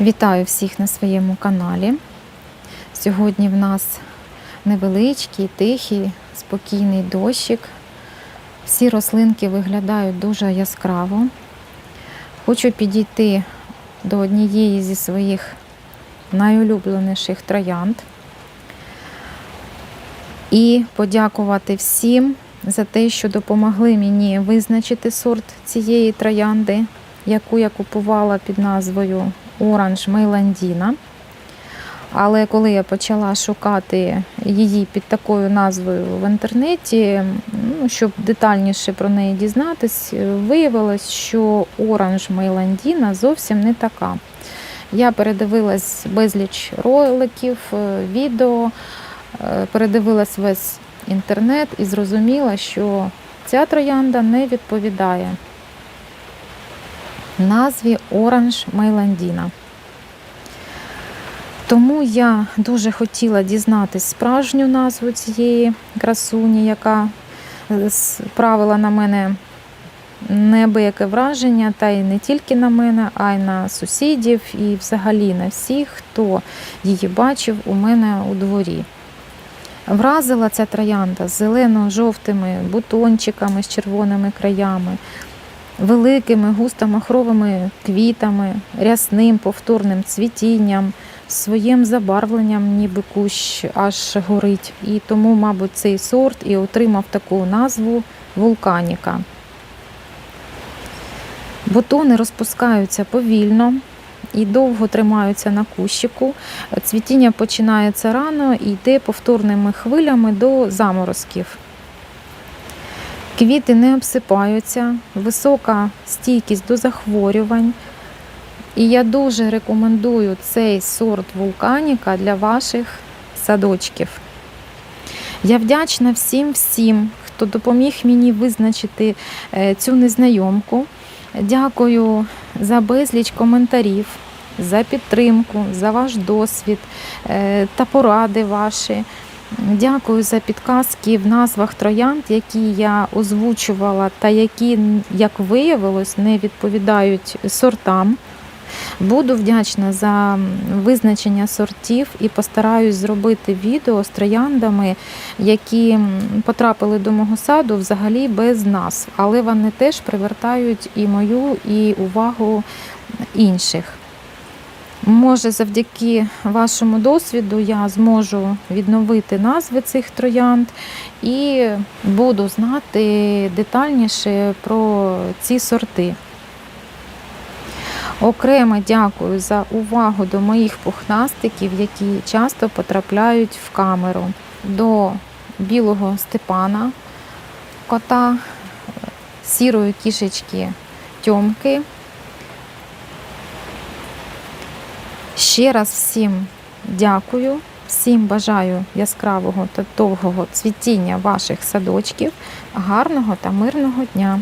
Вітаю всіх на своєму каналі. Сьогодні в нас невеличкий, тихий, спокійний дощик. Всі рослинки виглядають дуже яскраво. Хочу підійти до однієї зі своїх найулюбленіших троянд і подякувати всім за те, що допомогли мені визначити сорт цієї троянди, яку я купувала під назвою Оранж Мейландіна. Але коли я почала шукати її під такою назвою в інтернеті, ну, щоб детальніше про неї дізнатись, виявилось, що Оранж Мейландіна зовсім не така. Я передивилась безліч роликів, е, відео, е, передивилась весь інтернет і зрозуміла, що ця троянда не відповідає назві Оранж Мейландіна. Тому я дуже хотіла дізнатись справжню назву цієї красуні, яка е, справила на мене неабияке враження, та й не тільки на мене, а й на сусідів і взагалі на всіх, хто її бачив у мене у дворі. Вразила ця троянда з зелено-жовтими бутончиками з червоними краями, великими густо-махровими квітами, рясним повторним цвітінням, своїм забарвленням, ніби кущ аж горить. І тому, мабуть, цей сорт і отримав таку назву вулканіка. Бутони розпускаються повільно і довго тримаються на кущику. Цвітіння починається рано і йде повторними хвилями до заморозків. Квіти не обсипаються, висока стійкість до захворювань. І я дуже рекомендую цей сорт вулканіка для ваших садочків. Я вдячна всім всім, хто допоміг мені визначити е, цю незнайомку. Дякую за безліч коментарів, за підтримку, за ваш досвід е, та поради ваші. Дякую за підказки в назвах троянд, які я озвучувала, та які, як виявилось, не відповідають сортам. Буду вдячна за визначення сортів і постараюсь зробити відео з трояндами, які потрапили до мого саду взагалі без назв, але вони теж привертають і мою, і увагу інших. Може, завдяки вашому досвіду я зможу відновити назви цих троянд і буду знати детальніше про ці сорти. Окремо дякую за увагу до моїх пухнастиків, які часто потрапляють в камеру. До білого Степана, кота, сірої кішечки Тьомки. Ще раз всім дякую, всім бажаю яскравого та довгого цвітіння ваших садочків, гарного та мирного дня!